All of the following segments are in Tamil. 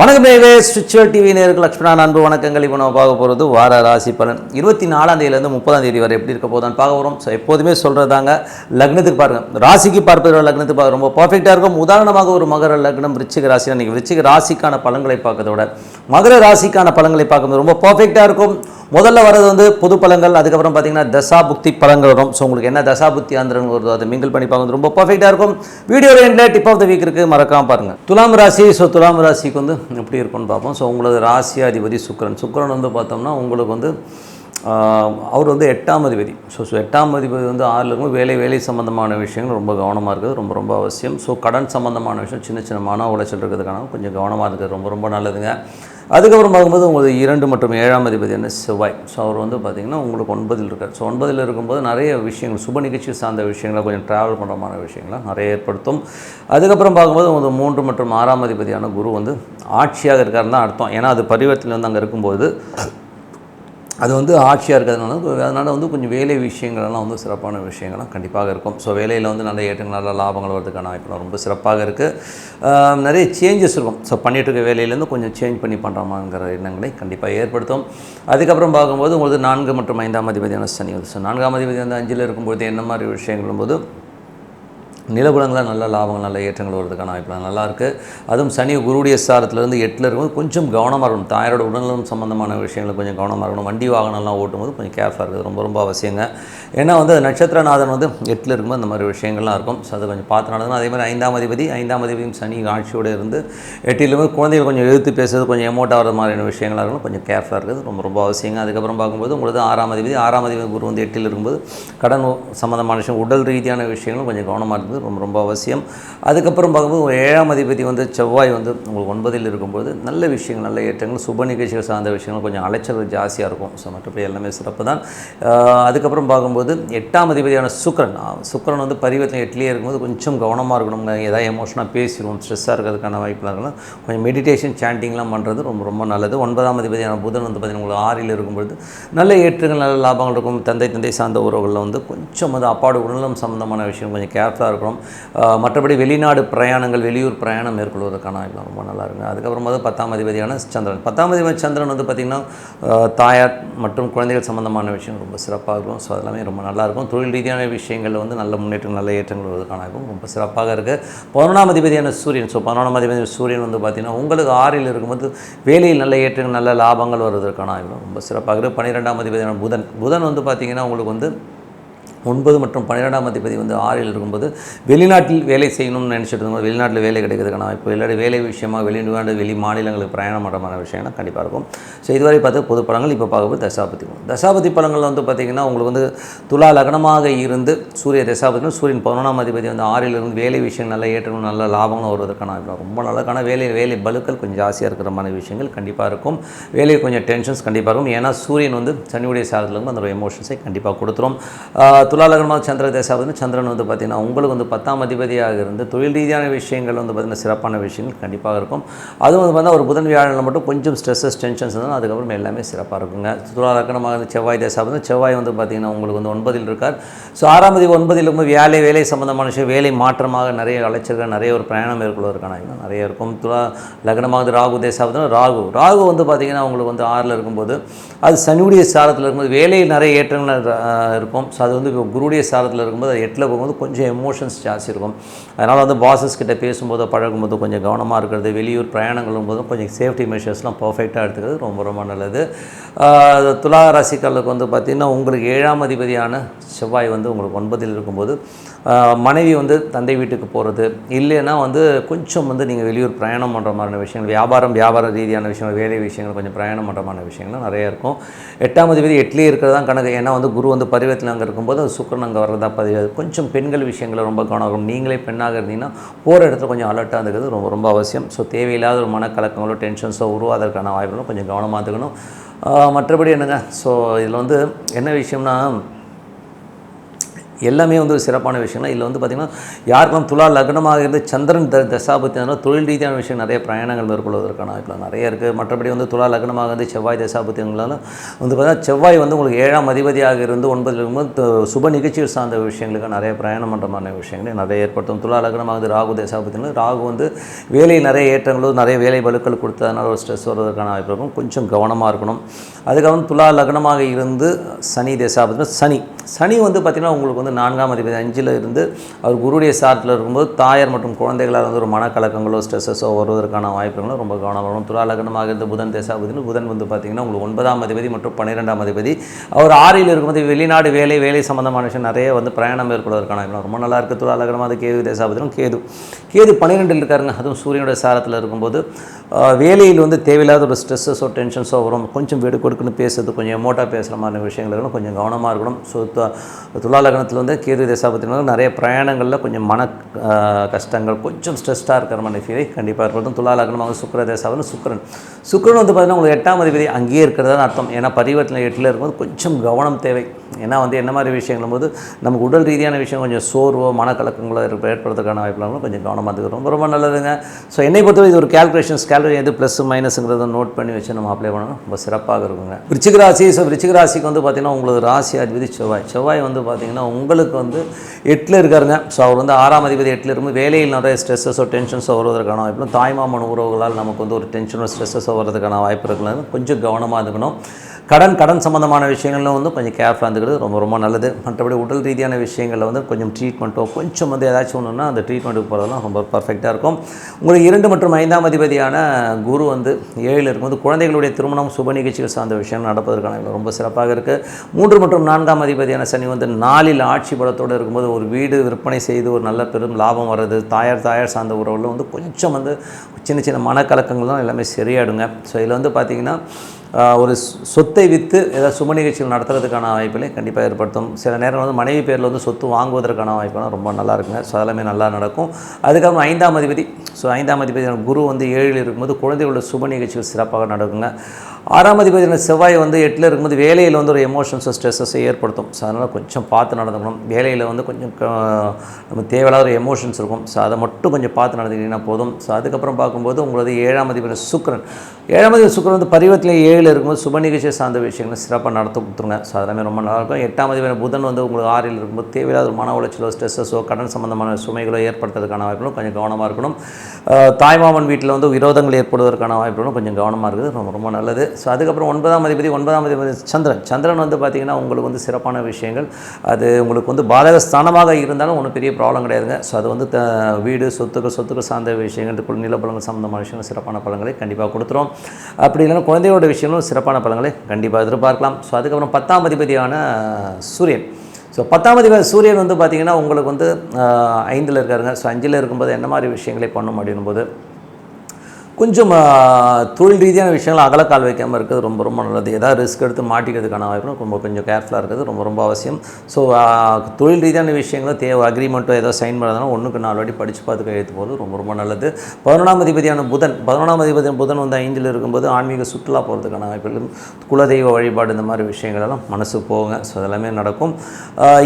வணக்கம் நேரே ஸ்பிரிச்சுவல் டிவி நேருக்கு லக்ஷ்மணா அன்பு வணக்கங்கள். இப்போ நம்ம பார்க்க போகிறது வார ராசி பலன். இருபத்தி நாலாம் தேதியிலேருந்து முப்பதாம் தேதி வரை எப்படி இருக்க போதான் பார்க்க போகிறோம் ஸோ எப்போதுமே சொல்கிறதாங்க லக்னத்துக்கு பாருங்கள் ராசிக்கு பார்ப்பதோட லக்னத்துக்கு பார்க்க ரொம்ப பர்ஃபெக்டாக இருக்கும். உதாரணமாக ஒரு மகர லக்னம் விருச்சிக ராசி நீங்கள் விருச்சிக ராசிக்கான பலன்களை பார்க்கறதோட மகர ராசிக்கான பலன்களை பார்க்கும்போது ரொம்ப பர்ஃபெக்டாக இருக்கும். முதல்ல வர்றது வந்து பொது பழங்கள் அதுக்கப்புறம் பார்த்தீங்கன்னா தசா புக்தி பழங்கள் வரும். ஸோ உங்களுக்கு என்ன தசா புக்தி ஆந்திரன் வருதோ அதை மிங்கிள் பண்ணி பார்க்க ரொம்ப பர்ஃபெக்டாக இருக்கும். வீடியோ ரெண்டில் டிப் ஆஃப் த வீக் இருக்குது மறக்காம பாருங்கள் துலாம் ராசி ஸோ துலாம் ராசிக்கு வந்து எப்படி இருக்கும்னு பார்ப்போம். ஸோ உங்களது ராசி அதிபதி சுக்கரன். சுக்கிரன் வந்து பார்த்தோம்னா உங்களுக்கு வந்து அவர் வந்து எட்டாம் அதிபதி. ஸோ ஸோ எட்டாம் அதிபதி வந்து ஆறில் இருக்கும் வேலை வேலை சம்மந்தமான விஷயங்கள் ரொம்ப கவனமாக இருக்குது ரொம்ப ரொம்ப அவசியம். ஸோ கடன் சம்மந்தமான விஷயம் சின்ன சின்ன மன உளைச்சல் இருக்கிறதுக்கான கொஞ்சம் கவனமாக இருக்குது ரொம்ப ரொம்ப நல்லதுங்க. அதுக்கப்புறம் பார்க்கும்போது உங்களுக்கு இரண்டு மற்றும் ஏழாம் அதிபதி என்ன? செவ்வாய். ஸோ அவர் வந்து பார்த்திங்கன்னா உங்களுக்கு ஒன்பதில் இருக்கார். ஸோ ஒன்பதில் இருக்கும்போது நிறைய விஷயங்கள் சுப நிகழ்ச்சி சார்ந்த விஷயங்களை கொஞ்சம் ட்ராவல் பண்ணுறமான விஷயங்களை நிறைய ஏற்படுத்தும். அதுக்கப்புறம் பார்க்கும்போது உங்களுக்கு மூன்று மற்றும் ஆறாம் அதிபதியான குரு வந்து ஆட்சியாக இருக்காருன்னு தான் அர்த்தம். ஏன்னா அது பரிவர்த்தனை வந்து அங்கே இருக்கும்போது அது வந்து ஆட்சியாக இருக்கிறதுனால அதனால் வந்து கொஞ்சம் வேலை விஷயங்கள்லாம் வந்து சிறப்பான விஷயங்கள்லாம் கண்டிப்பாக இருக்கும். ஸோ வேலையில் வந்து நல்ல ஏற்றங்கள் நல்ல லாபங்கள் வரதுக்கான வாய்ப்புலாம் ரொம்ப சிறப்பாக இருக்குது நிறைய சேஞ்சஸ் இருக்கும். ஸோ பண்ணிகிட்டு இருக்க வேலையிலேருந்து கொஞ்சம் சேஞ்ச் பண்ணி பண்ணுறோமாங்கிற எண்ணங்களை கண்டிப்பாக ஏற்படுத்தும். அதுக்கப்புறம் பார்க்கும்போது உங்களுக்கு நான்கு மற்றும் ஐந்தாம் அதிபதியான சனி ஸோ நான்காம் அதிபதி வந்து அஞ்சில் இருக்கும்போது என்ன மாதிரி விஷயங்களும் போது நிலகுலங்களில் நல்ல லாபங்கள் நல்ல ஏற்றங்கள் வருதுக்கான வாய்ப்புகள் நல்லாயிருக்கு அதுவும் சனி குருடைய சாரத்துலேருந்து எட்டில் இருக்கும்போது கொஞ்சம் கவனமாக இருக்கணும். தாயாரோட உடல்நலம் சம்மந்தமான விஷயங்கள் கொஞ்சம் கவனமாக இருக்கணும். வண்டி வாகனம்லாம் ஓட்டும்போது கொஞ்சம் கேர்ஃபுல்லாக இருக்குது ரொம்ப ரொம்ப அவசியங்க. ஏன்னா வந்து நட்சத்திரநாதன் வந்து எட்டில் இருக்கும்போது இந்த மாதிரி விஷயங்கள்லாம் இருக்கும். ஸோ அதை கொஞ்சம் பார்த்து நடக்கணும் அதே மாதிரி ஐந்தாம் அதிபதி ஐந்தாம் அதிபதியும் சனி ஆட்சியோடு இருந்து எட்டிலுமே குழந்தைகள் கொஞ்சம் எழுத்து பேசுறது கொஞ்சம் எமோட் ஆகிற மாதிரியான விஷயங்களாக இருக்கணும். கொஞ்சம் கேர்ஃபுல்லாக இருக்குது ரொம்ப ரொம்ப அவசியங்க. அதுக்கப்புறம் பார்க்கும்போது உங்களுக்கு ஆறாம் அதிபதி ஆறாம் அதிபதி குரு வந்து எட்டில் இருக்கும்போது கடன் சம்மந்தமான விஷயம் உடல் ரீதியான விஷயங்களும் கொஞ்சம் கவனமாக இருக்குது ரொம்ப ரொம்ப அவசியம். அதுக்கப்புறம் பார்க்கும்போது ஏழாம் அதிபதி வந்து செவ்வாய் வந்து உங்களுக்கு ஒன்பதில் இருக்கும்போது நல்ல விஷயங்கள் நல்ல ஏற்றங்கள் சுப நிகழ்ச்சிகள் சார்ந்த விஷயங்கள் கொஞ்சம் அலைச்சல் ஜாஸ்தியாக இருக்கும். ஸோ மற்றபடி எல்லாமே சிறப்பு தான். அதுக்கப்புறம் பார்க்கும்போது எட்டாம் அதிபதியான சுக்கிரன். சுக்கரன் வந்து பரிவர்த்தனை எட்லேயே இருக்கும்போது கொஞ்சம் கவனமாக இருக்கணும். ஏதாவது எமோஷனாக பேசிடுவோம் ஸ்ட்ரெஸ்ஸாக இருக்கிறதுக்கான வாய்ப்புலாம் இருக்கலாம் கொஞ்சம் மெடிடேஷன் சாண்டிங்லாம் பண்ணுறது ரொம்ப ரொம்ப நல்லது. ஒன்பதாம் அதிபதியான புதன் வந்து பார்த்திங்கன்னா உங்களுக்கு ஆறில் இருக்கும்பொழுது நல்ல ஏற்றங்கள் நல்ல லாபங்கள் இருக்கும். தந்தை தந்தை சார்ந்த உறவுகளில் வந்து கொஞ்சம் வந்து அப்பாடு உடல்நலம் சம்மந்தமான விஷயம் கொஞ்சம் கேர்ஃபுல்லாக இருக்கணும். ஆஹ் மற்றபடி வெளிநாடு பிரயாணங்கள் வெளியூர் பிரயாணம் மேற்கொள்வதற்கான வாய்ப்பு ரொம்ப நல்லா இருக்குங்க. அதுக்கப்புறம் வந்து பத்தாம் அதிபதியான சந்திரன். பத்தாம் அதிபதி சந்திரன் வந்து பார்த்திங்கன்னா தாயார் மற்றும் குழந்தைகள் சம்மந்தமான விஷயம் ரொம்ப சிறப்பாக இருக்கும். ஸோ அதெல்லாமே ரொம்ப நல்லாயிருக்கும் தொழில் ரீதியான விஷயங்களில் வந்து நல்ல முன்னேற்றம் நல்ல ஏற்றங்கள் வருவதற்கான வாய்ப்பும் ரொம்ப சிறப்பாக இருக்குது பதினொன்றாம் அதிபதியான சூரியன். ஸோ பதினொன்றாம் அதிபதி சூரியன் வந்து பார்த்திங்கன்னா உங்களுக்கு ஆறில் இருக்கும்போது வேலையில் நல்ல ஏற்றங்கள் நல்ல லாபங்கள் வருவதற்கான வாய்ப்பு ரொம்ப சிறப்பாக இருக்குது பன்னிரெண்டாம் அதிபதியான புதன். புதன் வந்து பார்த்திங்கன்னா உங்களுக்கு வந்து ஒன்பது மற்றும் பன்னிரெண்டாம் அதிபதி வந்து ஆறில் இருக்கும்போது வெளிநாட்டில் வேலை செய்யணும்னு நினச்சிட்டு இருந்தோம் வெளிநாட்டில் வேலை கிடைக்கிறதுக்கான வாய்ப்பு இல்லாட்டி வேலை விஷயமாக வெளிநாடு வெளி மாநிலங்களுக்கு பிரயாணம் பண்ணுறமான விஷயம்னா கண்டிப்பாக இருக்கும். ஸோ இதுவரை பார்த்து பொது படங்கள் இப்போ பார்க்கும்போது தசாபதி தசாபதி பலங்கள் வந்து பார்த்திங்கன்னா உங்களுக்கு வந்து துலா லக்னமாக இருந்து சூரிய தசாபதி சூரியன் பதினொன்றாம் அதிபதி வந்து ஆறில் இருந்து வேலை விஷயம் நல்லா ஏற்றணும் நல்ல லாபங்களும் வருவதற்கான வாய்ப்பு ரொம்ப நல்லதுக்கான வேலை வேலை பலுக்கள் கொஞ்சம் ஜாஸ்தியாக இருக்கிற மாதிரி விஷயங்கள் கண்டிப்பாக இருக்கும். வேலையை கொஞ்சம் டென்ஷன்ஸ் கண்டிப்பாக இருக்கும். ஏன்னா சூரியன் வந்து சனியுடைய சாதத்தில் இருந்து அந்த எமோஷன்ஸை கண்டிப்பாக கொடுத்துரும். துலாலகனமாக சந்திர தசாபதி சந்திரன் வந்து பார்த்திங்கன்னா உங்களுக்கு வந்து பத்தாம் அதிபதியாக இருந்து தொழில் ரீதியான விஷயங்கள் வந்து பார்த்திங்கன்னா சிறப்பான விஷயங்கள் கண்டிப்பாக இருக்கும். அதுவும் வந்து பார்த்தா ஒரு புதன் வியாழனில் மட்டும் கொஞ்சம் ஸ்ட்ரெஸ்ஸஸ் டென்ஷன்ஸ் இருந்தாலும் அதுக்கப்புறம் எல்லாமே சிறப்பாக இருக்குங்க. துலாலகனமாக இருந்து செவ்வாய் தேசாவது செவ்வாய் வந்து பார்த்திங்கன்னா உங்களுக்கு வந்து ஒன்பதில் இருக்கார். ஸோ ஆறாம் தேதி ஒன்பதில் இருக்கும்போது வேலை வேலை சம்மந்தமான விஷயம் வேலை மாற்றமாக நிறைய அலைச்சல்கள் நிறைய ஒரு பிரயாணம் மேற்கொள்வதற்கான வாய்ப்பு நிறைய இருக்கும். துலா லக்னமாக ராகு தேசாபதினா ராகு. ராகு வந்து பார்த்திங்கன்னா உங்களுக்கு வந்து ஆறில் இருக்கும்போது அது சனியுடைய சாரத்தில் இருக்கும்போது வேலையில் நிறைய ஏற்றங்கள் இருக்கும். ஸோ அது வந்து குருடைய சாரத்தில் இருக்கும்போது அது எட்டில் போகும்போது கொஞ்சம் எமோஷன்ஸ் ஜாஸ்தி இருக்கும். அதனால் வந்து பாசஸ் கிட்ட பேசும்போது பழகும்போது கொஞ்சம் கவனமாக இருக்கிறது வெளியூர் பிரயாணங்களும் போதும் கொஞ்சம் சேஃப்டி மெஷர்ஸ்லாம் பர்ஃபெக்டாக எடுத்துக்கிறது ரொம்ப ரொம்ப நல்லது. துலா ராசிக்காரர்களுக்கு வந்து பார்த்திங்கன்னா உங்களுக்கு ஏழாம் அதிபதியான செவ்வாய் வந்து உங்களுக்கு ஒன்பதில் இருக்கும்போது மனைவி வந்து தந்தை வீட்டுக்கு போகிறது இல்லைன்னா வந்து கொஞ்சம் வந்து நீங்கள் வெளியூர் பிரயாணம் பண்ணுற மாதிரியான விஷயங்கள் வியாபாரம் வியாபார ரீதியான விஷயங்கள் வேலை விஷயங்கள் கொஞ்சம் பிரயாணம் பண்ணுற மாதிரியான விஷயங்கள் நிறைய இருக்கும். எட்டாம் தேதி எட்லேயே இருக்கிறது தான் கணக்கு. ஏன்னா வந்து குரு வந்து பரிவத்தில் அங்கே இருக்கும்போது அது சுக்கரன் அங்கே வர்றதா பதிவு. கொஞ்சம் பெண்கள் விஷயங்களை ரொம்ப கவனம் நீங்களே பெண்ணாக இருந்தீங்கன்னா போகிற இடத்துல கொஞ்சம் அலர்ட்டாக இருக்கிறது ரொம்ப ரொம்ப அவசியம். ஸோ தேவையில்லாத ஒரு மனக்கலக்கங்களோ டென்ஷன்ஸோ உருவாதற்கான வாய்ப்புகளும் கொஞ்சம் கவனமாக இருந்துக்கணும். மற்றபடி என்னங்க? ஸோ இதில் வந்து என்ன விஷயம்னா எல்லாமே வந்து ஒரு சிறப்பான விஷயங்கள் இதில் வந்து பார்த்திங்கன்னா யாருக்கும் துலா லக்னமாக இருந்து சந்திரன் த தசாபத்தினால தொழில் ரீதியான விஷயம் நிறைய பிரயாணங்கள் மேற்கொள்வதற்கான இப்போ நிறைய இருக்குது மற்றபடி வந்து துலா லக்னமாக இருந்து செவ்வாய் தசாபத்தியங்களால வந்து பார்த்திங்கன்னா செவ்வாய் வந்து உங்களுக்கு ஏழாம் அதிபதியாக இருந்து ஒன்பதில் இருக்கும்போது சுப நிகழ்ச்சிகள் சார்ந்த விஷயங்களுக்கு நிறைய பிரயாணம் பண்ணுற மாதிரி விஷயங்களை நிறைய ஏற்படுத்தும். துலா லக்னமாக இருந்து ராகு தசாபத்தினால் ராகு வந்து வேலையில் நிறைய ஏற்றங்களும் நிறைய வேலை வலுக்கள் கொடுத்ததுனால ஒரு ஸ்ட்ரெஸ் வருவதற்கான வாய்ப்பு இருக்கும். கொஞ்சம் கவனமாக இருக்கணும். அதுக்கப்புறம் துலா லக்னமாக இருந்து சனி தசாபத்தினால் சனி சனி வந்து பார்த்திங்கன்னா உங்களுக்கு வந்து நான்காம் அதிபதி அஞ்சில் இருந்து அவர் குருடைய சாரத்தில் இருக்கும்போது தாயார் மற்றும் குழந்தைகளால் வந்து ஒரு மனக்கலக்கங்களோ ஸ்ட்ரெஸ்ஸஸோ வருவதற்கான வாய்ப்புகளும் ரொம்ப கவனம் வரும் இருந்த புதன் தேசாபதினு புதன் வந்து பார்த்திங்கன்னா உங்களுக்கு ஒன்பதாம் அதிபதி மற்றும் பன்னிரெண்டாம் அதிபதி. அவர் ஆறில் இருக்கும்போது வெளிநாடு வேலை வேலை சம்மந்தமான விஷயம் நிறைய வந்து பிரயாணம் மேற்கொள்வதற்கான ரொம்ப நல்லா இருக்குது துறாலக்னமாக கேது தசாபதினும் கேது. கேது பன்னிரெண்டில் இருக்காருங்க. அதுவும் சூரியனுடைய சாரத்தில் இருக்கும்போது வேலையில் வந்து தேவையில்லாத ஒரு ஸ்ட்ரெஸ்ஸஸோ டென்ஷன்ஸோ வரும். கொஞ்சம் வெடு கொடுக்குன்னு பேசுறது கொஞ்சம் எமோட்டாக பேசுகிற மாதிரி விஷயங்கள் இருக்கணும் கொஞ்சம் கவனமாக இருக்கணும். ஸோ துலா லக்னத்தில் வந்து கேது தசாபத்தினால நிறைய பிரயாணங்களில் கொஞ்சம் மன கஷ்டங்கள் கொஞ்சம் ஸ்ட்ரெஸ்டாக இருக்கிற மாதிரி ஃபீலை கண்டிப்பாக இருக்கட்டும் துலா லக்னமாக சுக்கர தசாபத்தில் சுக்கரன். சுக்கரன் வந்து பார்த்தீங்கன்னா உங்களுக்கு எட்டாம் அதிபதி அங்கேயே இருக்கிறதா அர்த்தம். ஏன்னா பரிவர்த்தனை எட்டில் இருக்கும்போது கொஞ்சம் கவனம் தேவை. ஏன்னா வந்து என்ன மாதிரி விஷயங்களும் போது நமக்கு உடல் ரீதியான விஷயம் கொஞ்சம் சோர்வோ மனக்கலக்கங்களோ ஏற்படுறதுக்கான வாய்ப்புகளும் கொஞ்சம் கவனமாக இருக்கிறோம் ரொம்ப ரொம்ப நல்லதுங்க. ஸோ என்னை பொறுத்தவரை இது ஒரு கேல்குலேஷன்ஸ் சேலரி எது ப்ளஸ் மைனஸுங்கிறத நோட் பண்ணி வச்சு நம்ம அப்ளை பண்ணணும் ரொம்ப சிறப்பாக இருக்குங்க. விருச்சிக ராசி ஸோ விருச்சிக ராசிக்கு வந்து பார்த்திங்கன்னா உங்களுக்கு ராசி அதிபதி செவ்வாய். செவ்வாய் வந்து பார்த்திங்கன்னா உங்களுக்கு வந்து எட்டில் இருக்காருங்க. ஸோ அவர் வந்து ஆறாம் அதிபதி எட்டில் இருந்து வேலையில் நிறைய ஸ்ட்ரெஸ்ஸஸோ டென்ஷன்ஸோ வருவதற்கான வாய்ப்பு தாய்மாமன் உறவுகளால் நமக்கு வந்து ஒரு டென்ஷனோ ஸ்ட்ரெஸ்ஸஸோ வர்றதுக்கான வாய்ப்பு இருக்குல்ல கொஞ்சம் கவனமாக இருக்கணும். கடன் கடன் சம்மந்தமான விஷயங்கள்ல வந்து கொஞ்சம் கேர்ஃபுல்லாக இருந்துக்கிறது ரொம்ப ரொம்ப நல்லது. மற்றபடி உடல் ரீதியான விஷயங்களில் வந்து கொஞ்சம் ட்ரீட்மெண்ட்டோ கொஞ்சம் வந்து ஏதாச்சும் ஒன்றுனா அந்த ட்ரீட்மெண்ட்டுக்கு போகிறதெல்லாம் ரொம்ப பர்ஃபெக்டாக இருக்கும். உங்களுக்கு இரண்டு மற்றும் ஐந்தாம் அதிபதியான குரு வந்து ஏழில் இருக்கும்போது குழந்தைகளுடைய திருமணம் சுப நிகழ்ச்சிகள் சார்ந்த விஷயம் நடப்பதற்கான ரொம்ப சிறப்பாக இருக்குது மூன்று மற்றும் நான்காம் அதிபதியான சனி வந்து நாளில் ஆட்சி பலத்தோடு இருக்கும்போது ஒரு வீடு விற்பனை செய்து ஒரு நல்ல பெரும் லாபம் வர்றது தாயார் தாயார் சார்ந்த உறவுல வந்து கொஞ்சம் வந்து சின்ன சின்ன மனக்கலக்கங்கள் தான் எல்லாமே சரியாயிடுங்க. ஸோ இதில் வந்து பார்த்திங்கன்னா ஒரு சொத்தை விற்று ஏதாவது சும நிகழ்ச்சிகள் நடத்துறதுக்கான வாய்ப்புகளை கண்டிப்பாக ஏற்படுத்தும். சில நேரம் வந்து மனைவி பேரில் வந்து சொத்து வாங்குவதற்கான வாய்ப்புலாம் ரொம்ப நல்லா இருக்குங்க. ஸோ அதெல்லாமே நல்லா நடக்கும். அதுக்கப்புறம் ஐந்தாம் அதிபதி ஸோ ஐந்தாம் அதிபதி குரு வந்து ஏழில் இருக்கும்போது குழந்தைகளோட சுப நிகழ்ச்சிகள் சிறப்பாக நடக்குங்க. ஆறாம் அதிபதியான செவ்வாய் வந்து எட்டில் இருக்கும்போது வேலையில் வந்து ஒரு எமோஷன்ஸோ ஸ்ட்ரெஸ்ஸஸை ஏற்படுத்தும். ஸோ அதனால் கொஞ்சம் பார்த்து நடந்துக்கணும். வேலையில் வந்து கொஞ்சம் நம்ம தேவையில்லாத ஒரு எமோஷன்ஸ் இருக்கும். ஸோ அதை மட்டும் கொஞ்சம் பார்த்து நடந்துக்கிட்டிங்கன்னா போதும். ஸோ அதுக்கப்புறம் பார்க்கும்போது உங்களது ஏழாம் அதிபதியான சுக்கரன். ஏழாம் அதிபதி சுக்கிரன் வந்து பரிவர்த்தனை ஏழில் இருக்கும்போது சுப நிகழ்ச்சியை சார்ந்த விஷயங்களை சிறப்பாக நடத்த கொடுத்துருங்க. ஸோ அதெல்லாமே ரொம்ப நல்லாயிருக்கும். எட்டாம் அதிபதி புதன் வந்து உங்களுக்கு ஆறில் இருக்கும்போது தேவையில்லாத ஒரு மன உளைச்சலோ ஸ்ட்ரெஸ்ஸஸோ கடன் சம்பந்தமான சுமைகளோ ஏற்படுத்துறதுக்கான வாய்ப்புகளும் கொஞ்சம் கவனமாக இருக்கணும். தாய்மாமன் வீட்டில் வந்து விரோதங்கள் ஏற்படுவதற்கான வாய்ப்புகளும் கொஞ்சம் கவனமாக இருக்குது. ரொம்ப ரொம்ப நல்லது. ஸோ அதுக்கப்புறம் ஒன்பதாம் அதிபதி ஒன்பதாம் அதிபதி சந்திரன். சந்திரன் வந்து பார்த்திங்கன்னா உங்களுக்கு வந்து சிறப்பான விஷயங்கள். அது உங்களுக்கு வந்து பாதக ஸ்தானமாக இருந்தாலும் ஒன்றும் பெரிய ப்ராப்ளம் கிடையாதுங்க. ஸோ அது வந்து த- வீடு சொத்துக்கள் சொத்துக்கள் சார்ந்த விஷயங்கள் நிலப்பழங்கள் சம்மந்தமான விஷயங்கள் சிறப்பான பழங்களை கண்டிப்பாக கொடுத்துரும். அப்படி இல்லைன்னா குழந்தையோட விஷயங்களும் சிறப்பான பழங்களை கண்டிப்பாக எதிர்பார்க்கலாம். ஸோ அதுக்கப்புறம் பத்தாம் அதிபதியான சூரியன். ஸோ பத்தாம் அதிபதி சூரியன் வந்து பார்த்திங்கன்னா உங்களுக்கு வந்து ஐந்தில் இருக்காருங்க. ஸோ அஞ்சில் இருக்கும்போது என்ன மாதிரி விஷயங்களை பண்ணும் அப்படின்னும் போது கொஞ்சம் தொழில் ரீதியான விஷயங்கள் அகலக்கால் வைக்காமல் இருக்கிறது ரொம்ப ரொம்ப நல்லது. ஏதாவது ரிஸ்க் எடுத்து மாட்டிக்கிறதுக்கான வாய்ப்பு ரொம்ப கொஞ்சம் கேர்ஃபுல்லாக இருக்கிறது ரொம்ப ரொம்ப அவசியம். ஸோ தொழில் ரீதியான விஷயங்களும் தேவை அக்ரிமெண்ட்டோ ஏதோ சைன் பண்ணுறதுனா ஒன்றுக்கு நாலு வாட்டி படித்து பார்த்து கையெழுத்து போகிறது ரொம்ப ரொம்ப நல்லது. பதினொன்றாம் அதிபதியான புதன் பதினொன்றாம் அதிபதியான புதன் வந்து ஐந்தில் இருக்கும்போது ஆன்மீக சுற்றுலா போகிறதுக்கான வாய்ப்புகள் குலதெய்வ வழிபாடு இந்த மாதிரி விஷயங்கள் எல்லாம் மனசு போங்க ஸோ அதெல்லாமே நடக்கும்.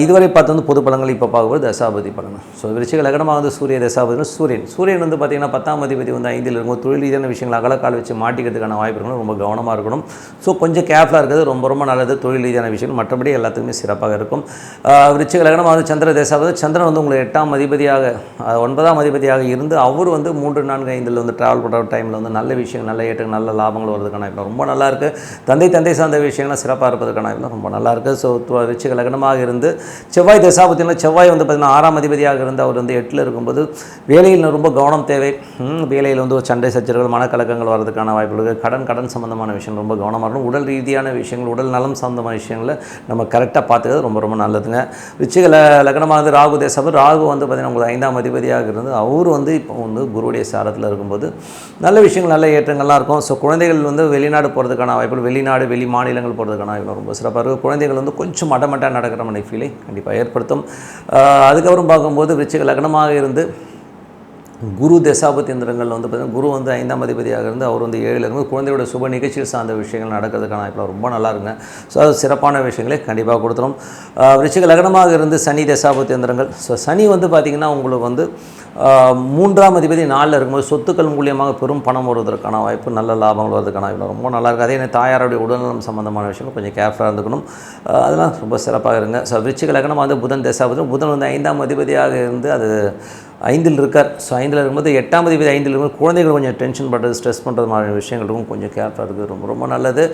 இதுவரை பார்த்து வந்து பொது பலன்கள் இப்போ பார்க்கும்போது தசாபதி பலன். ஸோ விருச்சிக லக்னமாக வந்து சூரிய தசாபதி சூரியன். சூரியன் வந்து பார்த்திங்கன்னா பத்தாம் அதிபதி வந்து ஐந்தில் இருக்கும் தொழில் ரீதியான விஷயங்கள் அகலக்கால் வச்சு மாட்டிக்கிறதுக்கான வாய்ப்பு இருக்கணும் ரொம்ப கவனமாக இருக்கணும். ஸோ கொஞ்சம் கேர்ஃபுல்லாக இருக்கிறது ரொம்ப ரொம்ப நல்லது. தொழில் ரீதியான விஷயங்கள் மற்றபடி எல்லாத்துக்குமே சிறப்பாக இருக்கும். விருச்சிக லக்னமாக வந்து சந்திர தேசாவது சந்திரன் வந்து உங்களுக்கு எட்டாம் அதிபதியாக ஒன்பதாம் அதிபதியாக இருந்து அவர் வந்து மூன்று நான்கு ஐந்தில் வந்து ட்ராவல் பண்ணுற டைமில் வந்து நல்ல விஷயங்கள் நல்ல ஏற்றுக்கு நல்ல லாபங்கள் வருவதற்கான வாய்ப்பு ரொம்ப நல்லா தந்தை தந்தை சார்ந்த விஷயங்கள்லாம் சிறப்பாக இருப்பதற்கான வாய்ப்பு ரொம்ப நல்லா ஸோ விருச்சிக லக்னமாக இருந்து செவ்வாய் தசாபத்தியில் செவ்வாய் வந்து பார்த்திங்கன்னா ஆறாம் அதிபதியாக இருந்து அவர் வந்து எட்டில் இருக்கும்போது வேலையில் ரொம்ப கவனம் தேவை. வேலையில் வந்து ஒரு சண்டை சச்சரவுகள் மனக்கலக்கங்கள் வர்றதுக்கான வாய்ப்புகள் கடன் கடன் சம்மந்தமான விஷயம் ரொம்ப கவனமாக இருக்கணும். உடல் ரீதியான விஷயங்கள் உடல் நலம் சம்மந்தமான விஷயங்களை நம்ம கரெக்டாக பார்த்துக்கிறது ரொம்ப ரொம்ப நல்லதுங்க. விச்சிக ல லக்னமாக வந்து ராகு தேசம். ராகு வந்து பார்த்திங்கன்னா உங்களுக்கு ஐந்தாம் அதிபதியாக இருந்து அவர் வந்து இப்போ வந்து குருவுடைய சாரத்தில் இருக்கும்போது நல்ல விஷயங்கள் நல்ல ஏற்றங்கள்லாம் இருக்கும். ஸோ குழந்தைகள் வந்து வெளிநாடு போகிறதுக்கான வாய்ப்புகள் வெளிநாடு வெளி மாநிலங்கள் போகிறதுக்கான வாய்ப்புகள் ரொம்ப சிறப்பாக இருக்கும். குழந்தைகள் வந்து கொஞ்சம் மட்டமட்டாக நடக்கிற மாதிரி ஃபீலை கண்டிப்பாக ஏற்படுத்தும் அதுக்கப்புறம் பார்க்கும்போது விச்சிக லக்னமாக இருந்து குரு தசாபத்தியந்திரங்கள் வந்து பார்த்தீங்கன்னா குரு வந்து ஐந்தாம் அதிபதியாக இருந்து அவர் வந்து ஏழில் இருந்து குழந்தையோட சுப நிகழ்ச்சிகள் சார்ந்த விஷயங்கள் நடக்கிறதுக்கான வாய்ப்புலாம் ரொம்ப நல்லா இருக்குங்க. ஸோ அது சிறப்பான விஷயங்களை கண்டிப்பாக கொடுத்துரும். ஆஹ் விருச்சிக லக்னமாக இருந்து சனி தசாபத்தியந்திரங்கள் ஸோ சனி வந்து பார்த்திங்கன்னா உங்களுக்கு வந்து மூன்றாம் அதிபதி நாளில் இருக்கும்போது சொத்துக்கள் மூலியமாக பெரும் பணம் வருவதற்கான வாய்ப்பு நல்ல லாபங்கள் வருவதற்கான வாய்ப்பு ரொம்ப நல்லா இருக்குது அதே நேரம் தாயாருடைய உடல்நலம் சம்பந்தமான விஷயங்கள் கொஞ்சம் கேர்ஃபுல்லாக இருந்துக்கணும். அதெல்லாம் ரொம்ப சிறப்பாக இருங்க. ஸோ விருச்சிக லக்னம் வந்து புதன் தசாபதி புதன் வந்து ஐந்தாம் அதிபதியாக இருந்து அது ஐந்தில் இருக்கார். ஸோ ஐந்தில் இருக்கும்போது எட்டாம் தேதி ஐந்தில் இருக்கும்போது குழந்தைகள் கொஞ்சம் டென்ஷன் பண்ணுறது ஸ்ட்ரெஸ் பண்ணுறது மாதிரி விஷயங்களுக்கும் கொஞ்சம் கேர்ஃபுல்லாக இருக்குது ரொம்ப ரொம்ப நல்லது.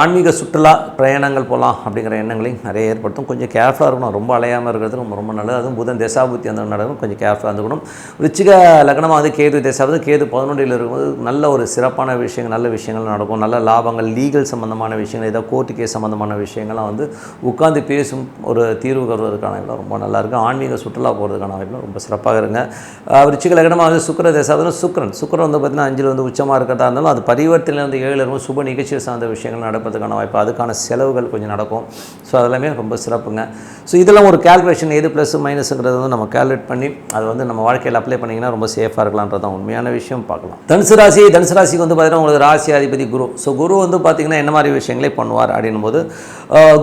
ஆன்மீக சுற்றுலா பிரயாணங்கள் போகலாம் அப்படிங்கிற எண்ணங்களையும் நிறைய ஏற்படுத்தும். கொஞ்சம் கேர்ஃபுல்லாக இருக்கணும். ரொம்ப அலையாமல் இருக்கிறது ரொம்ப ரொம்ப நல்லது. அதுவும் புதன் தசாபுத்தி அந்த நடக்கும். கொஞ்சம் கேர்ஃபுல்லாக இருந்துக்கணும். ரிச்சிக லக்னமாக வந்து கேது தசாபதி கேது பதினொன்றில் இருக்கும்போது நல்ல ஒரு சிறப்பான விஷயங்கள் நல்ல விஷயங்கள் நடக்கும். நல்ல லாபங்கள் லீகல் சம்மந்தமான விஷயங்கள் ஏதாவது கோர்ட்டு கேஸ் சம்மந்தமான விஷயங்கள்லாம் வந்து உட்காந்து பேசும் ஒரு தீர்வு கருவதற்கான ரொம்ப நல்லாயிருக்கும் ஆன்மீக சுற்றுலா போகிறதுக்கான வாய்ப்புலாம் ரொம்ப சிறப்பாக இருங்க விருச்சிக லக்னமாக வந்து சுக்கர தசாபதி சுக்கரன். சுக்கரன் வந்து பார்த்திங்கன்னா அஞ்சில் வந்து உச்சமாக இருக்கிறதா இருந்தாலும் அது பரிவர்த்தனை வந்து ஏழில் இருக்கும். சுப நிகழ்ச்சி சார்ந்த விஷயங்கள் நடப்பதுக்கான வாய்ப்பு அதுக்கான செலவுகள் கொஞ்சம் நடக்கும். ஸோ அதெல்லாமே ரொம்ப சிறப்புங்க. ஸோ இதெல்லாம் ஒரு கேல்குலேஷன் எது ப்ளஸ் மைனஸுங்கிறது வந்து நம்ம கேல்குலேட் பண்ணி அது வந்து நம்ம வாழ்க்கையில் அப்ளை பண்ணிங்கன்னா ரொம்ப சேஃபாக இருக்கலான்றது தான் உண்மையான விஷயம். பார்க்கலாம். தனுசு ராசி தனுசு ராசிக்கு வந்து பார்த்தீங்கன்னா உங்களுக்கு ராசி அதிபதி குரு. ஸோ குரு வந்து பார்த்தீங்கன்னா என்ன மாதிரி விஷயங்களே பண்ணுவார் அப்படின்னும் போது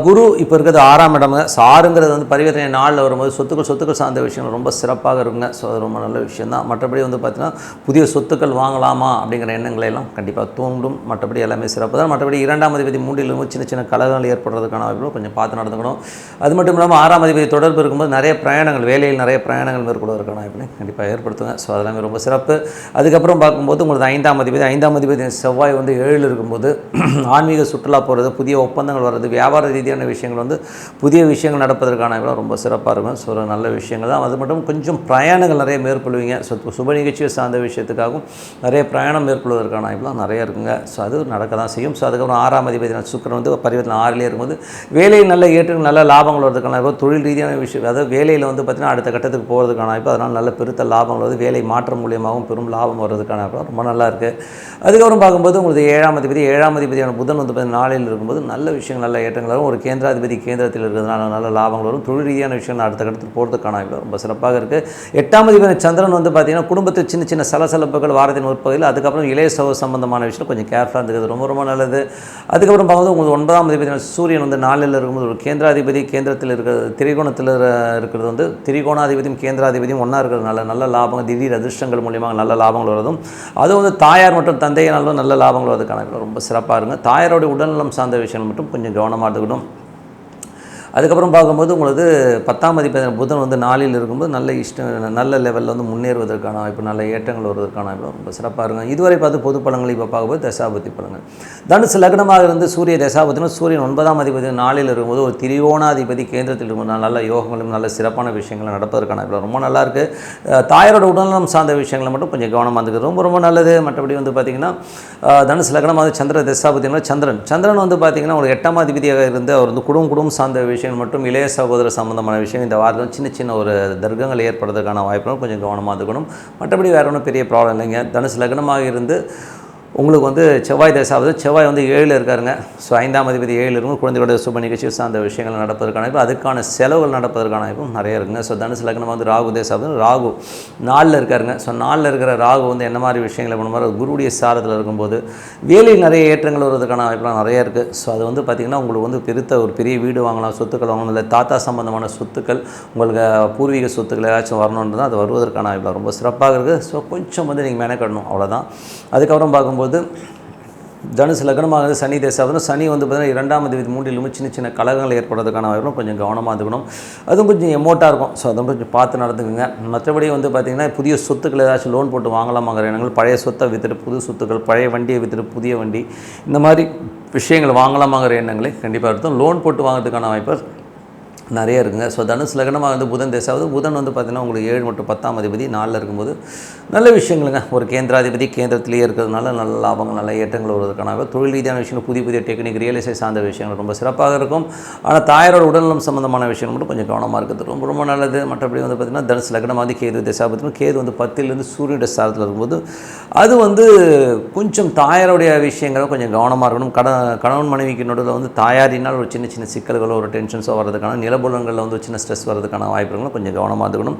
குரு இப்போ இருக்கிறது ஆறாம் இடம்ங்க ஸோ ஆறுங்கிறது வந்து பரிவர்த்தனை நாளில் வரும்போது சொத்துக்கள் சொத்துக்கள் சார்ந்த விஷயங்கள் ரொம்ப சிறப்பாக இருக்குங்க. ஸோ அது ரொம்ப நல்ல விஷயம் தான் மற்றபடி வந்து பார்த்தீங்கன்னா புதிய சொத்துக்கள் வாங்கலாமா அப்படிங்கிற எண்ணங்களை எல்லாம் கண்டிப்பாக தூண்டும். மற்றபடி எல்லாமே சிறப்பு தான். மற்றபடி இரண்டாம் அதிபதி மூன்றிலும் சின்ன சின்ன கலகங்கள் ஏற்படுறதுக்கான வாய்ப்புகள் கொஞ்சம் பார்த்து நடந்துக்கணும். அது மட்டும் இல்லாமல் ஆறாம் அதிபதி தொடர்பு இருக்கும்போது நிறைய பிரயாணங்கள் வேலையில் நிறைய பிரயாணங்கள் மேற்கொள்வதற்கான வாய்ப்புகளை கண்டிப்பாக ஏற்படுத்துங்க. ஸோ அதெல்லாமே ரொம்ப சிறப்பு. அதுக்கப்புறம் பார்க்கும்போது உங்களுக்கு ஐந்தாம் அதிபதி ஐந்தாம் அதிபதி செவ்வாய் வந்து ஏழில் இருக்கும்போது ஆன்மீக சுற்றுலா போகிறது புதிய ஒப்பந்தங்கள் வர்றது வியாபார ரீதியான விஷயங்கள் வந்து புதிய விஷயங்கள் நடப்பதற்கான வாய்ப்புலாம் ரொம்ப சிறப்பாக இருக்கும். ஸோ ஒரு நல்ல விஷயங்கள் தான். அது மட்டும் கொஞ்சம் பிரயாணங்கள் நிறைய மேற்கொள்வீங்க. ஸோ சுப நிகழ்ச்சியை சார்ந்த விஷயத்துக்காகவும் நிறைய பிரயாணம் மேற்கொள்வதற்கான வாய்ப்புலாம் நிறைய இருக்குங்க. ஸோ அது நடக்க தான் செய்யும். ஸோ அதுக்கப்புறம் ஆறாம் அதிபதி சுக்கரன் வந்து பரிவர்த்தனை ஆறிலே இருக்கும்போது வேலையில் நல்ல ஏற்று நல்ல லாபங்கள் வரதுக்கான வாய்ப்பு தொழில் ரீதியான விஷயம் அதாவது வேலையில் வந்து பார்த்திங்கன்னா அடுத்த கட்டத்துக்கு போகிறதுக்கான வாய்ப்பு அதனால் நல்ல பெருத்த லாபங்கள் வந்து வேலை மாற்றம் மூலியமாகவும் பெரும் லாபம் வர்றதுக்கான வாய்ப்பு ரொம்ப நல்லா இருக்குது அதுக்கப்புறம் பார்க்கும்போது உங்களுக்கு ஏழாம் அதிபதி ஏழாம் அதிபதியான புதன் வந்து பார்த்தீங்கன்னா நாளில் இருக்கும்போது நல்ல விஷயங்கள் நல்ல ஏற்றங்கள் வரும் ஒரு கேந்திராதிபதி கேந்திரத்தில் இருக்கிறதுனால நல்ல லாபங்கள் வரும். தொழில் ரீதியான விஷயங்கள் அடுத்த கட்டத்துக்கு போகிறதுக்கான ரொம்ப சிறப்பாக இருக்குது எட்டாம் அதிபதி சந்திரன் வந்து பார்த்தீங்கன்னா குடும்பத்தில் சின்ன சின்ன சலசலப்புகள் வாரத்தின் உற்பத்தியில் அதுக்கப்புறம் இளைய சவ சம்பந்தமான விஷயம் கொஞ்சம் கேர்ஃபுல்லாக இருந்துக்கிறது ரொம்ப ரொம்ப நல்லது. அதுக்கப்புறம் பார்க்கும்போது உங்களுக்கு ஒன்பதாம் அதிபதி சூரியன் வந்து நாளில் இருக்கும்போது ஒரு கேந்திராதிபதி கேந்திரத்தில் இருக்கிறது திரிகோணத்தில் இருக்கிறது வந்து திரிகோணாதிபதியும் கேந்திராதிபதியும் ஒன்றா இருக்கிறதுனால நல்ல லாபம் திடீர் அதிர்ஷ்டங்கள் மூலியமாக நல்ல லாபங்கள் வருதும் அது வந்து தாயார் மற்றும் தந்தையினாலும் நல்ல லாபங்கள் வரதுக்கான கணக்கில் ரொம்ப சிறப்பாக இருங்க. தாயாரோட உடல்நலம் சார்ந்த விஷயங்கள் மட்டும் கொஞ்சம் கவனமாக பார்த்துக்கிட்டோம் அதுக்கப்புறம் பார்க்கும்போது உங்களுக்கு பத்தாம் அதிபதி புதன் வந்து நாளில் இருக்கும்போது நல்ல இஷ்டம் நல்ல லெவலில் வந்து முன்னேறுவதற்கான வாய்ப்பு நல்ல ஏற்றங்கள் வருவதற்கான வாய்ப்பு ரொம்ப சிறப்பாக இருக்கும். இதுவரை பார்த்து பொது பழங்கள் இப்போ பார்க்கும்போது தசாபதி பழங்கள் தனுசு லக்னமாக இருந்து சூரிய தசாபதினா சூரியன் ஒன்பதாம் அதிபதி நாளில் இருக்கும்போது ஒரு திரிகோணாதிபதி கேந்திரத்தில் இருக்கும்போது நல்ல யோகங்களும் நல்ல சிறப்பான விஷயங்களும் நடப்பதற்கான வாய்ப்பு ரொம்ப நல்லாயிருக்கு தாயரோட தாயாரோட உடல்நலம் சார்ந்த விஷயங்களை மட்டும் கொஞ்சம் கவனமாக இருந்துக்கு ரொம்ப ரொம்ப நல்லது. மற்றபடி வந்து பார்த்திங்கன்னா தனுசு லக்னமாக சந்திர தசாபதினா சந்திரன். சந்திரன் வந்து பார்த்திங்கன்னா ஒரு எட்டாம் அதிபதியாக இருந்து அவர் வந்து குடும்பம் குடும்பம் சார்ந்த விஷயங்கள் மற்றும் இளைய சகோதர சம்பந்தமான விஷயம் இந்த வாரத்தில் சின்ன சின்ன ஒரு தர்க்கங்கள் ஏற்படுறதுக்கான வாய்ப்புகளும் கொஞ்சம் கவனமாக இருக்கணும் மற்றபடி வேறு ஒன்றும் பெரிய ப்ராப்ளம் இல்லைங்க. தனுசு லக்னமாக இருந்து உங்களுக்கு வந்து செவ்வாய் தசாவது செவ்வாய் வந்து ஏழில் இருக்காருங்க. ஸோ ஐந்தாம் அதிபதி ஏழில் இருக்கும். குழந்தைகளோட சுப நிகழ்ச்சி சார்ந்த விஷயங்கள் நடப்பதற்கான இப்போ அதுக்கான செலவுகள் நடப்பதற்கான வாய்ப்பும் நிறைய இருக்குங்க. ஸோ தனுசு லக்னம் வந்து ராகு தேசாவது ராகு நாளில் இருக்காருங்க. ஸோ நாளில் இருக்கிற ராகு வந்து என்ன மாதிரி விஷயங்களை பண்ணுவார் குருடைய சாரத்தில் இருக்கும்போது வேலையில் நிறைய ஏற்றங்கள் வருவதற்கான வாய்ப்புலாம் நிறைய இருக்குது ஸோ அது வந்து பார்த்திங்கன்னா உங்களுக்கு வந்து பெருத்த ஒரு பெரிய வீடு வாங்கலாம் சொத்துக்கள் வாங்கணும் இல்லை தாத்தா சம்பந்தமான சொத்துக்கள் உங்களுக்கு பூர்வீக சொத்துக்கள் ஏதாச்சும் வரணுன்றது அது வருவதற்கான வாய்ப்பு ரொம்ப சிறப்பாக இருக்குது ஸோ கொஞ்சம் வந்து நீங்கள் மெனக்கடணும். அவ்வளோதான் அதுக்கப்புறம் பார்க்கும்போது தனுசு லக்னமாக சனி தேசம் சனி வந்து பார்த்தீங்கன்னா இரண்டாம் அதிபதி மூன்றிலும் சின்ன சின்ன கலகங்கள் ஏற்படுறதுக்கான வாய்ப்பும் கொஞ்சம் கவனமாக இருந்துக்கணும் அதுவும் கொஞ்சம் எமோட்டாக இருக்கும். ஸோ அதுவும் கொஞ்சம் பார்த்து நடந்துக்குங்க. மற்றபடி வந்து பார்த்திங்கன்னா புதிய சொத்துக்கள் ஏதாச்சும் லோன் போட்டு வாங்கலாமாங்கிற எண்ணங்கள் பழைய சொத்தை விற்றுட்டு புது சொத்துக்கள் பழைய வண்டியை விற்றுட்டு புதிய வண்டி இந்த மாதிரி விஷயங்கள் வாங்கலாமாங்கிற எண்ணங்களை கண்டிப்பாக இருக்கும். லோன் போட்டு வாங்குறதுக்கான வாய்ப்பு நிறைய இருக்குங்க. ஸோ தனுசு லக்னமாக வந்து புதன் தேசாவது புதன் வந்து பார்த்திங்கன்னா உங்களுக்கு ஏழு மற்றும் பத்தாம் அதிபதி நாளில் இருக்கும்போது நல்ல விஷயங்களுங்க. ஒரு கேந்திராதிபதி கேந்திரத்திலேயே இருக்கிறதுனால நல்ல லாபங்கள் நல்ல ஏற்றங்கள் வருவதற்கான தொழில் ரீதியான விஷயங்கள் புதிய புதிய டெக்னிக் ரியல் எஸ்டேட் சார்ந்த விஷயங்கள் ரொம்ப சிறப்பாக இருக்கும். ஆனால் தாயாரோட உடல்நலம் சம்பந்தமான விஷயங்கள் மட்டும் கொஞ்சம் கவனமாக இருக்கிறது ரொம்ப ரொம்ப நல்லது. மற்றபடி வந்து பார்த்திங்கன்னா தனுசு லக்னமாக வந்து கேது தசாபத்திலும் கேது வந்து பத்திலேருந்து சூரியனுடைய சாரத்தில் இருக்கும்போது அது வந்து கொஞ்சம் தாயாருடைய விஷயங்களை கொஞ்சம் கவனமாக இருக்கணும். கடன் கணவன் மனைவிக்கு நடுவில் வந்து தாயாரினால் ஒரு சின்ன சின்ன சிக்கல்களோ ஒரு டென்ஷன்ஸோ வர்றதுக்கான நிலம் நிலபுலங்களில் வந்து சின்ன ஸ்ட்ரெஸ் வர்றதுக்கான வாய்ப்புகளும் கொஞ்சம் கவனமாக இருக்கணும்.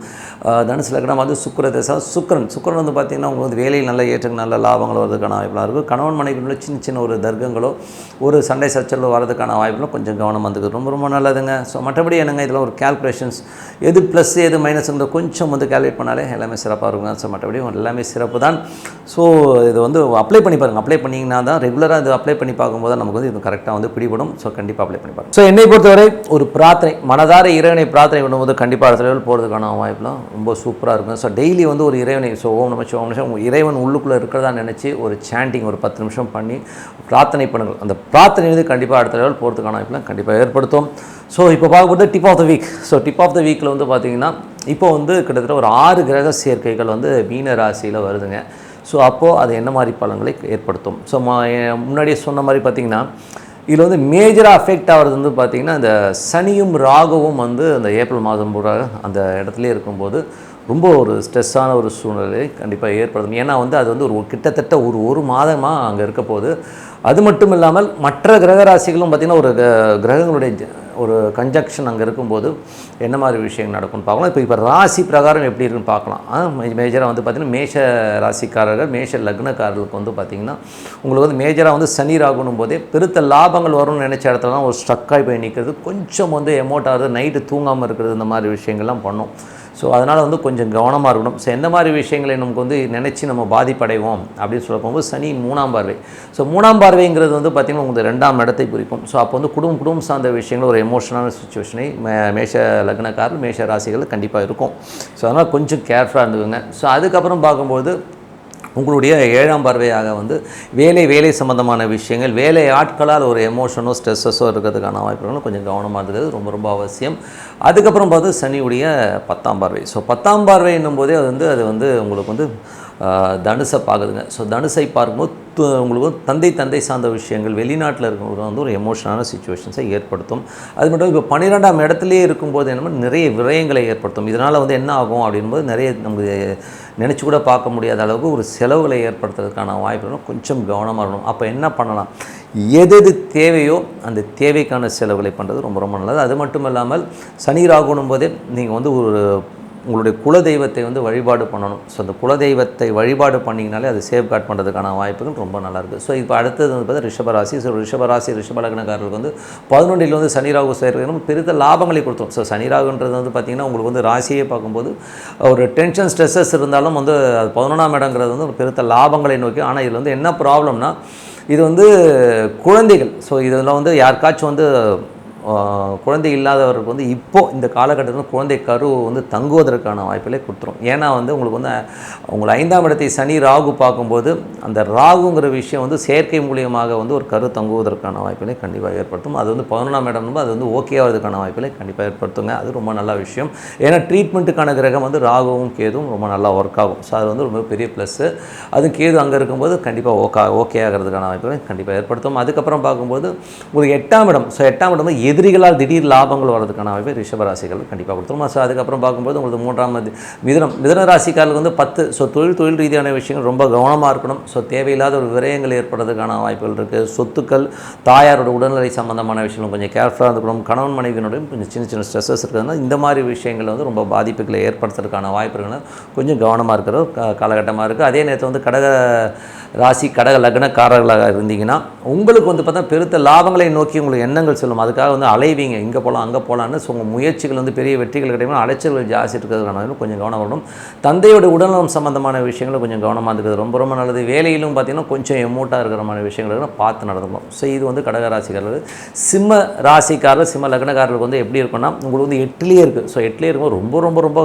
தனுசு லக்னம் வந்து சுக்கர தசா சுக்கரன். சுக்கரன் வந்து பார்த்திங்கன்னா உங்களுக்கு வந்து வேலையில் நல்ல ஏற்றம் நல்ல லாபங்கள் வரதுக்கான வாய்ப்புலாம் இருக்கும் கணவன் மனைவிக்குள்ள சின்ன சின்ன ஒரு தர்க்கங்களோ ஒரு சண்டை சச்சரவு வரதுக்கான வாய்ப்புகளும் கொஞ்சம் கவனமாக இருந்துக்கு ரொம்ப ரொம்ப நல்லதுங்க. ஸோ மற்றபடி என்னங்க இதில் ஒரு கேல்குலேஷன்ஸ் எது ப்ளஸ் எது மைனஸ்ங்கிற கொஞ்சம் வந்து கேல்குலேட் பண்ணாலே எல்லாமே சிறப்பாக இருக்குங்க. ஸோ மற்றபடி எல்லாமே சிறப்பு தான். ஸோ இது வந்து அப்ளை பண்ணி பாருங்கள் அப்ளை பண்ணிங்கன்னா தான் ரெகுலராக இது அப்ளை பண்ணி பார்க்கும்போது நமக்கு வந்து இது கரெக்டாக வந்து பிடிபடும். ஸோ கண்டிப்பாக அப்ளை பண்ணி பாருங்கள் ஸோ என்னை பொறுத்தவரை ஒரு பிரார்த்தனை மனதார இறைவனை பிரார்த்தனை பண்ணும்போது கண்டிப்பாக அடுத்த லெவல் போகிறதுக்கான வாய்ப்புலாம் ரொம்ப சூப்பராக இருக்கும். ஸோ டெய்லி வந்து ஒரு இறைவனை ஸோ ஓம் நம்ம ஓம் நிமிஷம் இறைவன் உள்ளுக்குள்ளே இருக்கிறதா நினச்சி ஒரு சாண்டிங் ஒரு பத்து நிமிஷம் பண்ணி பிரார்த்தனை பண்ணுங்கள். அந்த பிரார்த்தனை வந்து கண்டிப்பாக அடுத்த லெவல் போகிறதுக்கான வாய்ப்புலாம் கண்டிப்பாக ஏற்படுத்தும். ஸோ இப்போ பார்க்கும்போது tip of the week so tip of the வீக்கில் வந்து பார்த்திங்கன்னா இப்போ வந்து கிட்டத்தட்ட ஒரு ஆறு கிரக சேர்க்கைகள் வந்து மீன ராசியில் வருதுங்க. ஸோ அப்போது அது என்ன மாதிரி பலன்களை ஏற்படுத்தும்? ஸோ முன்னாடியே சொன்ன மாதிரி பார்த்தீங்கன்னா இதில் வந்து மேஜராக அஃபெக்ட் ஆகிறது வந்து பார்த்திங்கன்னா இந்த சனியும் ராகவும் வந்து அந்த ஏப்ரல் மாதம் பூரா அந்த இடத்துலேயே இருக்கும்போது ரொம்ப ஒரு ஸ்ட்ரெஸ்ஸான ஒரு சூழ்நிலை கண்டிப்பாக ஏற்படுத்தும். ஏன்னா வந்து அது வந்து ஒரு கிட்டத்தட்ட ஒரு ஒரு மாதமாக அங்கே இருக்க போகுது. அது மட்டும் இல்லாமல் மற்ற கிரகராசிகளும் பார்த்திங்கன்னா ஒரு கிரகங்களுடைய ஒரு கன்ஜக்ஷன் அங்கே இருக்கும்போது என்ன மாதிரி விஷயங்கள் நடக்கும்னு பார்க்கலாம். இப்போ இப்போ ராசி பிரகாரம் எப்படி இருக்குன்னு பார்க்கலாம். மேஜராக வந்து பார்த்திங்கன்னா மேஷ ராசிக்காரர்கள் மேஷ லக்னக்காரர்களுக்கு வந்து பார்த்திங்கன்னா உங்களுக்கு வந்து மேஜராக வந்து சனி ராகுனும் போதே பெருத்த லாபங்கள் வரும்னு நினச்ச இடத்துல ஒரு ஸ்ட்ரக்காகி போய் நிற்கிறது கொஞ்சம் வந்து எமோட் ஆகுது நைட்டு தூங்காமல் இருக்கிறது இந்த மாதிரி விஷயங்கள்லாம் பண்ணும். ஸோ அதனால் வந்து கொஞ்சம் கவனமாக இருக்கணும். ஸோ எந்த மாதிரி விஷயங்களை நமக்கு வந்து நினச்சி நம்ம பாதிப்படைவோம் அப்படின்னு சொல்ல போகும்போது சனி மூணாம் பார்வை. ஸோ மூணாம் பார்வைங்கிறது வந்து பார்த்திங்கன்னா உங்களுக்கு ரெண்டாம் இடத்தை குறிக்கும். ஸோ அப்போ வந்து குடும்பம் குடும்பம் சார்ந்த விஷயங்கள் ஒரு எமோஷனலான சுச்சுவேஷனை மேஷ லக்னக்காரர் மேஷ ராசிகள் கண்டிப்பாக இருக்கும். ஸோ அதனால் கொஞ்சம் கேர்ஃபுல்லாக இருந்துக்குங்க. ஸோ அதுக்கப்புறம் பார்க்கும்போது உங்களுடைய ஏழாம் பார்வையாக வந்து வேலை வேலை சம்பந்தமான விஷயங்கள் வேலை ஆட்களால் ஒரு எமோஷனோ ஸ்ட்ரெஸ்ஸஸோ இருக்கிறதுக்கான வாய்ப்புகளும் கொஞ்சம் கவனமாக இருக்கிறது ரொம்ப ரொம்ப அவசியம். அதுக்கப்புறம் பார்த்து சனியுடைய பத்தாம் பார்வை. ஸோ பத்தாம் பார்வை என்னும்போதே அது வந்து அது வந்து உங்களுக்கு வந்து தனுசை பார்க்குதுங்க. ஸோ தனுசை பார்க்கும்போது உங்களுக்கு வந்து தந்தை தந்தை சார்ந்த விஷயங்கள் வெளிநாட்டில் இருக்கிறவங்க வந்து ஒரு எமோஷனான சுச்சுவேஷன்ஸை ஏற்படுத்தும். அது மட்டும் இப்போ பன்னிரெண்டாம் இடத்துலேயே இருக்கும்போது என்னமோ நிறைய விரயங்களை ஏற்படுத்தும். இதனால் வந்து என்ன ஆகும் அப்படின்போது நிறைய நமக்கு நினச்சி கூட பார்க்க முடியாத அளவுக்கு ஒரு செலவுகளை ஏற்படுத்துறதுக்கான வாய்ப்பு கொஞ்சம் கவனமாக இருக்கணும். அப்போ என்ன பண்ணலாம்? எது எது தேவையோ அந்த தேவைக்கான செலவுகளை பண்ணுறது ரொம்ப ரொம்ப நல்லது. அது மட்டும் இல்லாமல் சனி ராகுனும் போதே நீங்கள் வந்து ஒரு உங்களுடைய குலதெய்வத்தை வந்து வழிபாடு பண்ணணும். ஸோ அந்த குலதெய்வத்தை வழிபாடு பண்ணிங்கனாலே அது சேஃப்கார்ட் பண்ணுறதுக்கான வாய்ப்புகள் ரொம்ப நல்லாயிருக்கு. ஸோ இப்போ அடுத்தது வந்து பார்த்தா ரிஷபராசி. ஸோ ரிஷபராசி ரிஷபலக்னக்காரர்களுக்கு வந்து பதினொன்றில் வந்து சனி ராகு சேர்க்கணும். பெருத்த லாபங்களை கொடுத்தோம் ஸோ சனி ராகுன்றது வந்து பார்த்திங்கன்னா உங்களுக்கு வந்து ராசியே பார்க்கும்போது ஒரு டென்ஷன் ஸ்ட்ரெஸ்ஸஸ் இருந்தாலும் வந்து அது பதினொன்றாம் இடங்கிறது வந்து பெருத்த லாபங்களை நோக்கி. ஆனால் இதில் வந்து என்ன ப்ராப்ளம்னா இது வந்து குழந்தைகள். ஸோ இதில் வந்து யாருக்காச்சும் வந்து குழந்தை இல்லாதவருக்கு வந்து இப்போது இந்த காலகட்டத்தில் குழந்தை கரு வந்து தங்குவதற்கான வாய்ப்புகளை கொடுத்துரும். ஏன்னா வந்து உங்களுக்கு வந்து உங்களை ஐந்தாம் இடத்தை சனி ராகு பார்க்கும்போது அந்த ராகுங்கிற விஷயம் வந்து செயற்கை மூலியமாக வந்து ஒரு கரு தங்குவதற்கான வாய்ப்புகளை கண்டிப்பாக ஏற்படுத்தும். அது வந்து பதினொன்றாம் இடம்னு அது வந்து ஓகே ஆகிறதுக்கான வாய்ப்புகளை கண்டிப்பாக ஏற்படுத்துங்க. அது ரொம்ப நல்ல விஷயம். ஏன்னா ட்ரீட்மெண்ட்டுக்கான கிரகம் வந்து ராகுவும் கேதுவும் ரொம்ப நல்லா ஒர்க் ஆகும். ஸோ அது வந்து ரொம்ப பெரிய ப்ளஸ்ஸு அது கேது அங்கே இருக்கும்போது கண்டிப்பாக ஓகே ஓகே ஆகிறதுக்கான வாய்ப்புகளை கண்டிப்பாக ஏற்படுத்தும். அதுக்கப்புறம் பார்க்கும்போது உங்களுக்கு எட்டாம் இடம். ஸோ எட்டாம் இடம் வந்து எதிரிகளால் திடீர் லாபங்கள் வர்றதுக்கானவே வாய்ப்பை ரிஷபராசிகள் கண்டிப்பாக கொடுத்துரும். ஸோ அதுக்கப்புறம் பார்க்கும்போது உங்களுக்கு மூன்றாம் மிதனம் மிதன ராசிக்காரர்களுக்கு வந்து பத்து ஸோ தொழில் தொழில் ரீதியான விஷயங்கள் ரொம்ப கவனமாக இருக்கணும். ஸோ தேவையில்லாத ஒரு விரயங்கள் ஏற்படுறதுக்கான வாய்ப்புகள் இருக்குது சொத்துக்கள் தாயாரோட உடல்நிலை சம்பந்தமான விஷயங்களும் கொஞ்சம் கேர்ஃபுல்லாக இருந்துக்கணும் கணவன் மனைவியினுடைய கொஞ்சம் சின்ன சின்ன ஸ்ட்ரெஸ்ஸஸ் இருக்கிறதுனால இந்த மாதிரி விஷயங்கள் வந்து ரொம்ப பாதிப்புகளை ஏற்படுத்துறதுக்கான வாய்ப்புகள் கொஞ்சம் கவனமாக இருக்கிற காலகட்டமாக இருக்குது அதே நேரத்தில் வந்து கடக ராசி கடக லக்னக்காரர்களாக இருந்தீங்கன்னா உங்களுக்கு வந்து பார்த்தா பெருத்த லாபங்களை நோக்கி உங்களுக்கு எண்ணங்கள் செல்லும். அதுக்காக வந்து அலைவீங்க. இங்கே போகலாம் அங்கே போகலான்னு ஸோ உங்கள் முயற்சிகள் வந்து பெரிய வெற்றிகள் கிடைக்கும் அலைச்சல்கள் ஜாஸ்தி இருக்கிறதுக்கான கொஞ்சம் கவனம் வரணும். தந்தையோட உடல்நலம் சம்பந்தமான விஷயங்களும் கொஞ்சம் கவனமாக இருக்கிறது. ரொம்ப ரொம்ப நல்லது. வேலையிலும் பார்த்தீங்கன்னா கொஞ்சம் எமோட்டாக இருக்கிற மாதிரி விஷயங்கள் பார்த்து நடந்துக்கணும். ஸோ இது வந்து கடகராசிக்காரர்கள். சிம்ம ராசிக்காரர் சிம்ம லக்னக்காரர்களுக்கு வந்து எப்படி இருக்குன்னா உங்களுக்கு வந்து எட்டுலேயே இருக்குது ஸோ எட்டுலேயே இருக்கும்போது ரொம்ப ரொம்ப ரொம்ப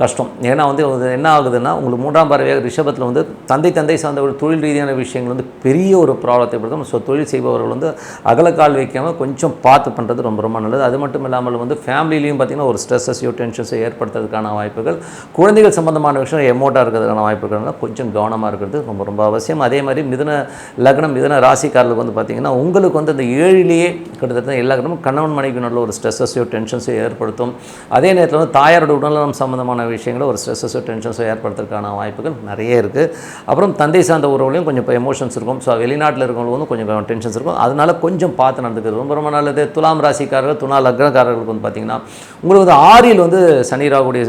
கஷ்டம். ஏன்னா வந்து என்ன ஆகுதுன்னா உங்களுக்கு மூன்றாம் பறவையாக ரிஷபத்தில் வந்து தந்தை தந்தை சார்ந்த ஒரு தொழில் ரீதியான விஷயங்கள் வந்து பெரிய ஒரு ப்ராப்ளத்தை படுத்தும் ஸோ தொழில் செய்பவர்கள் வந்து அகலக்கால் வைக்காமல் கொஞ்சம் பார்த்து பண்ணுறது ரொம்ப ரொம்ப நல்லது. அது மட்டும் இல்லாமல் வந்து ஃபேமிலிலையும் பார்த்திங்கன்னா ஒரு ஸ்ட்ரெஸ்ஸஸையோ டென்ஷன்ஸோ ஏற்படுத்துறதுக்கான வாய்ப்புகள். குழந்தைகள் சம்பந்தமான விஷயம் எமோட்டாக இருக்கிறதுக்கான வாய்ப்புகள்னால கொஞ்சம் கவனமாக இருக்கிறது ரொம்ப ரொம்ப அவசியம். அதே மாதிரி மிதன லக்னம் மிதன ராசிக்காரர்களுக்கு வந்து பார்த்திங்கன்னா உங்களுக்கு வந்து அந்த ஏழிலேயே கிட்டத்தட்ட எல்லா கிட்டமும் கணவன் மனைவி நல்ல ஒரு ஸ்ட்ரெஸ்ஸஸையோ டென்ஷன்ஸையோ ஏற்படுத்தும். அதே நேரத்தில் வந்து தாயாரோட உடல்நலம் சம்பந்தமான விஷயங்களும் ஒரு ஸ்ட்ரெஸ்ஸஸோ டென்ஷன்ஸோ ஏற்படுத்துறதுக்கான வாய்ப்புகள் நிறைய இருக்குது அப்புறம் தந்தை சார்ந்த உறவுலையும் கொஞ்சம் இப்போ எமோஷன்ஸ் இருக்கும். ஸோ வெளிநாட்டில் இருக்கிறவங்களுக்கு வந்து கொஞ்சம் டென்ஷன்ஸ் இருக்கும். அதனால கொஞ்சம் பார்த்து நடந்துக்கிறது ரொம்ப ரொம்ப நல்லது. துலாம் ராசிக்காரர்கள் துணா லக்னக்காரர்களுக்கு வந்து பார்த்திங்கன்னா உங்களுக்கு வந்து ஆறில் வந்து சனி ராகுடைய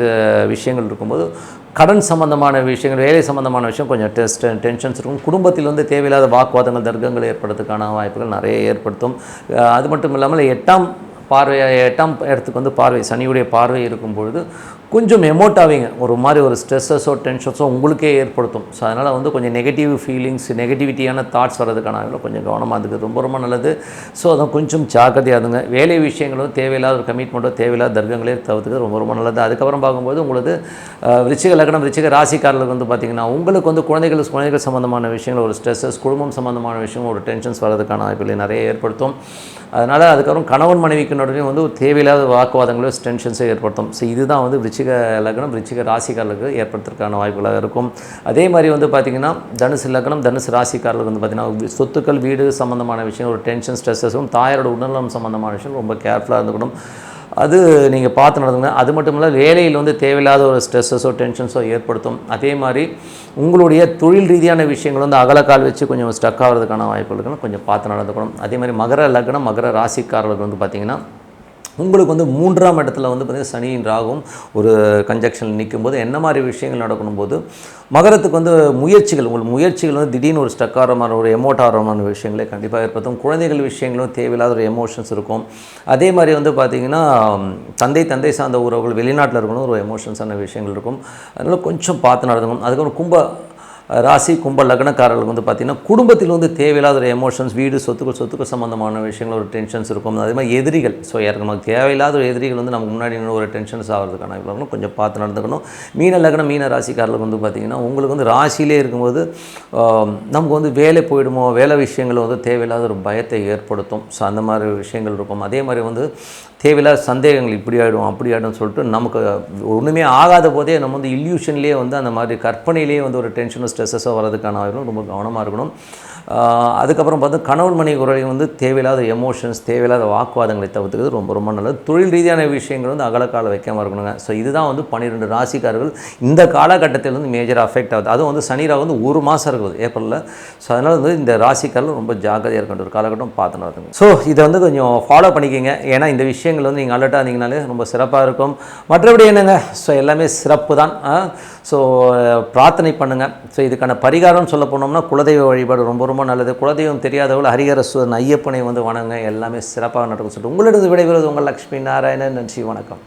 விஷயங்கள் இருக்கும்போது கடன் சம்பந்தமான விஷயங்கள் வேலை சம்பந்தமான விஷயம் கொஞ்சம் டெஸ்ட் டென்ஷன்ஸ் இருக்கும். குடும்பத்தில் வந்து தேவையில்லாத வாக்குவாதங்கள் தர்க்கங்கள் ஏற்படுறதுக்கான வாய்ப்புகள் நிறைய ஏற்படுத்தும். அது மட்டும் இல்லாமல் எட்டாம் பார்வை எட்டாம் இடத்துக்கு வந்து பார்வை சனியுடைய பார்வை இருக்கும் பொழுது கொஞ்சம் எமோட் ஆவீங்க. ஒரு மாதிரி ஒரு ஸ்ட்ரெஸ்ஸஸோ டென்ஷன்ஸோ உங்களுக்கே ஏற்படுத்தும். ஸோ அதனால் வந்து கொஞ்சம் நெகட்டிவ் ஃபீலிங்ஸ் நெகட்டிவிட்டியான தாட்ஸ் வர்றதுக்கான கொஞ்சம் கவனமாக இருக்குது ரொம்ப ரொம்ப நல்லது. ஸோ அதான் கொஞ்சம் ஜாக்கிரதையாக இருங்க வேலை விஷயங்களும் தேவையில்லாத ஒரு கமிட்மெண்ட்டோ தேவையில்லாத தர்க்கங்களே தவிர்த்துக்கிறது ரொம்ப ரொம்ப நல்லது. அதுக்கப்புறம் பார்க்கும்போது உங்களுக்கு ரிச்சிக லக்னம் ரிச்சிக ராசிக்காரர்களுக்கு வந்து பார்த்திங்கன்னா உங்களுக்கு வந்து குழந்தைகள் குழந்தைகள் சம்மந்தமான விஷயங்கள் ஒரு ஸ்ட்ரெஸ்ஸஸ் குடும்பம் சம்மந்தமான விஷயம் ஒரு டென்ஷன்ஸ் வர்றதுக்கான வாய்ப்புகளை நிறைய ஏற்படுத்தும். அதனால் அதுக்கப்புறம் கணவன் மனைவிக்கு நடுவே வந்து தேவையில்லாத வாக்குவாதங்களோ டென்ஷன்ஸை ஏற்படுத்தும். ஸோ இதுதான் வந்து விருச்சிக லக்னம் விருச்சிக ராசிக்காரர்களுக்கு ஏற்படுத்துறதுக்கான வாய்ப்புகளாக இருக்கும். அதே மாதிரி வந்து பார்த்திங்கன்னா தனுசு லக்னம் தனுசு ராசிக்காரர்களுக்கு வந்து பார்த்திங்கன்னா சொத்துக்கள் வீடு சம்மந்தமான விஷயம் ஒரு டென்ஷன் ஸ்ட்ரெஸ்ஸஸும் தாயாரோட உடல்நலம் சம்மந்தமான விஷயம் ரொம்ப கேர்ஃபுல்லாக இருந்துக்கணும். அது நீங்கள் பார்த்து நடந்துங்க அது மட்டும் இல்லை வேலையில் வந்து தேவையில்லாத ஒரு ஸ்ட்ரெஸ்ஸஸோ டென்ஷன்ஸோ ஏற்படுத்தும். அதே மாதிரி உங்களுடைய தொழில் ரீதியான விஷயங்கள் வந்து அகலக்கால் வச்சு கொஞ்சம் ஸ்டக் ஆகிறதுக்கான வாய்ப்புகளுக்கு கொஞ்சம் பார்த்து நடந்துக்கணும். அதே மாதிரி மகர லக்னம் மகர ராசிக்காரர்களுக்கு வந்து பார்த்திங்கன்னா உங்களுக்கு வந்து மூன்றாம் இடத்துல வந்து பார்த்திங்கன்னா சனியின் ராகும் ஒரு கன்ஜக்ஷன் நிற்கும்போது என்ன மாதிரி விஷயங்கள் நடக்கணும் போது மகரத்துக்கு வந்து முயற்சிகள் உங்கள் முயற்சிகள் வந்து திடீர்னு ஒரு ஸ்டக் ஒரு எமோட் விஷயங்களே கண்டிப்பாக ஏற்படுத்தும். குழந்தைகள் விஷயங்களும் தேவையில்லாத ஒரு எமோஷன்ஸ் இருக்கும். அதே மாதிரி வந்து பார்த்திங்கன்னா தந்தை தந்தை சார்ந்த உறவுகள் வெளிநாட்டில் இருக்கணும் ஒரு எமோஷன்ஸான விஷயங்கள் இருக்கும். அதனால் கொஞ்சம் பார்த்து நடந்துக்கணும். அதுக்கப்புறம் கும்ப ராசி கும்ப லக்னக்காரர்களுக்கு வந்து பார்த்திங்கன்னா குடும்பத்தில் வந்து தேவையில்லாத ஒரு எமோஷன்ஸ் வீடு சொத்துக்கள் சொத்துக்கள் சம்மந்தமான விஷயங்கள் ஒரு டென்ஷன்ஸ் இருக்கும். அதே மாதிரி எதிரிகள். ஸோ யாருக்கு நமக்கு தேவையில்லாத ஒரு எதிரிகள் வந்து நமக்கு முன்னாடி ஒரு டென்ஷன்ஸ் ஆகிறதுக்கான இவ்வளோ கொஞ்சம் பார்த்து நடந்துக்கணும். மீன லக்னம் மீன ராசிக்காரர்களுக்கு வந்து பார்த்திங்கன்னா உங்களுக்கு வந்து ராசியிலே இருக்கும்போது நமக்கு வந்து வேலை போயிடுமோ வேலை விஷயங்கள் வந்து தேவையில்லாத ஒரு பயத்தை ஏற்படுத்தும். ஸோ அந்த மாதிரி விஷயங்கள் இருக்கும். அதே மாதிரி வந்து தேவையில்லாத சந்தேகங்கள் இப்படி ஆகிடும் அப்படி ஆகிடும் சொல்லிட்டு நமக்கு ஒன்றுமே ஆகாத போதே நம்ம வந்து இல்யூஷன்லேயே வந்து அந்த மாதிரி கற்பனையிலேயே வந்து ஒரு டென்ஷனும் ஸ்ட்ரெஸ்ஸஸோ வரதுக்கான வாய்ப்பு ரொம்ப கவனமாக இருக்கணும். அதுக்கப்புறம் பார்த்தா கணவன் மணி உறவை வந்து தேவையில்லாத எமோஷன்ஸ் தேவையில்லாத வாக்குவாதங்களை தவிர்த்துக்கிறது ரொம்ப ரொம்ப நல்லது. தொழில் ரீதியான விஷயங்கள் வந்து அகலக்கால வைக்காமல் இருக்கணுங்க. ஸோ இதுதான் வந்து பன்னிரெண்டு ராசிக்காரர்கள் இந்த காலகட்டத்தில் வந்து மேஜர் அஃபெக்ட் ஆகுது. அதுவும் வந்து சனிராக வந்து ஒரு மாதம் இருக்குது ஏப்ரலில். ஸோ அதனால் வந்து இந்த ராசிக்காரர்கள் ரொம்ப ஜாக்கிரதையாக இருக்கின்ற ஒரு காலகட்டம் பார்த்து ஸோ இதை வந்து கொஞ்சம் ஃபாலோ பண்ணிக்கோங்க. ஏன்னா இந்த விஷயங்கள் வந்து நீங்கள் அலர்ட்டாக இருந்தீங்கனாலே ரொம்ப சிறப்பாக இருக்கும். மற்றபடி என்னங்க? ஸோ எல்லாமே சிறப்பு தான் ஸோ பிரார்த்தனை பண்ணுங்கள் ஸோ இதுக்கான பரிகாரம் சொல்ல போனோம்னா குலதெய்வ வழிபாடு ரொம்ப ரொம்ப நல்லது. குலதெய்வம் தெரியாதவர்கள் ஹரிஹரஸ்வரன் ஐயப்பனை வந்து வணங்க எல்லாமே சிறப்பாக நடக்கும் சொல்லிட்டு உங்களிடம் விடைபெறுவது உங்கள் லக்ஷ்மி நாராயணன். நன்றி வணக்கம்.